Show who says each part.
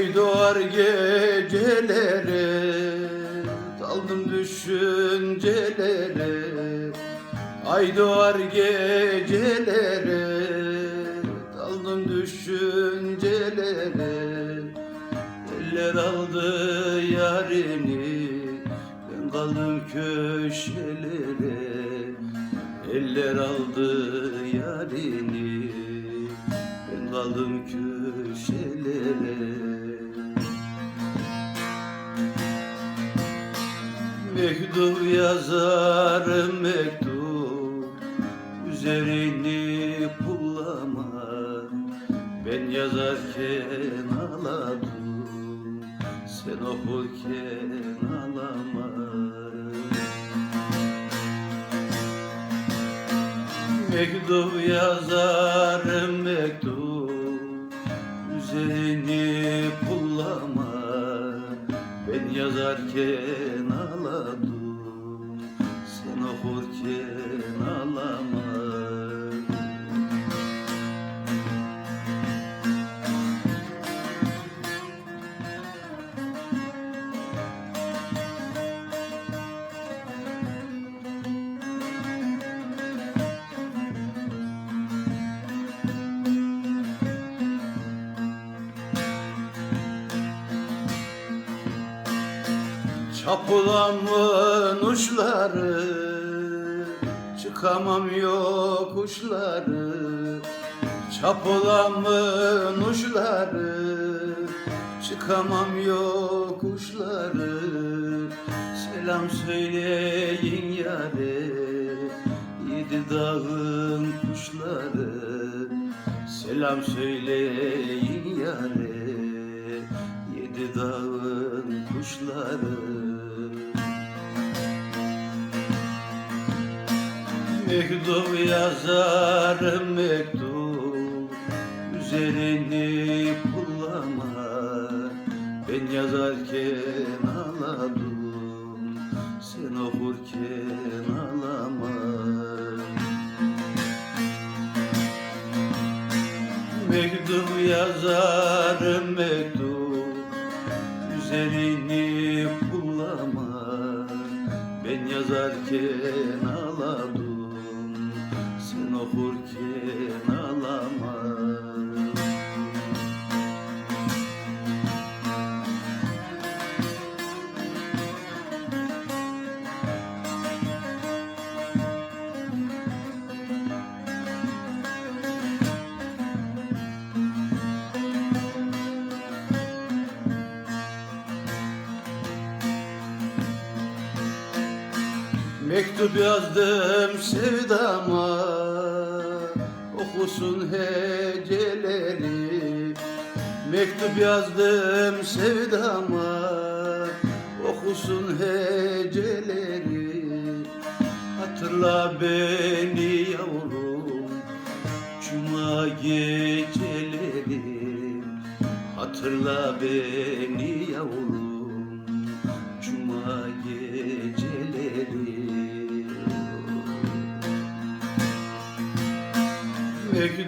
Speaker 1: Ay doğar gecelere Daldım düşüncelere. Ay doğar gecelere Daldım düşüncelere. Eller aldı yarini Ben kaldım köşelere. Eller aldı yarini Ben kaldım köşelere Mektup yazarım mektup Üzerini pullama Ben yazarken ağladım Sen okurken ağlama Mektup yazarım mektup Üzerini pullama Ben yazarken ağladım okurken ağlama Çapılamın uçları Çıkamam yokuşları Çapılamın uçları Çıkamam yokuşları Selam söyleyin yare Yedi dağın kuşları Selam söyleyin yare Yedi dağın kuşları Mektup yazarım mektup Üzerini pullama Ben yazarken ağladım Sen okurken ağlama Mektup yazarım mektup Üzerini pullama Ben yazarken ağladım Sen okurken ağlama Mektup yazdım sevdama Okusun heceleri. Mektup yazdım sevdama Okusun heceleri. Hatırla beni yavrum Cuma geceleri. Hatırla beni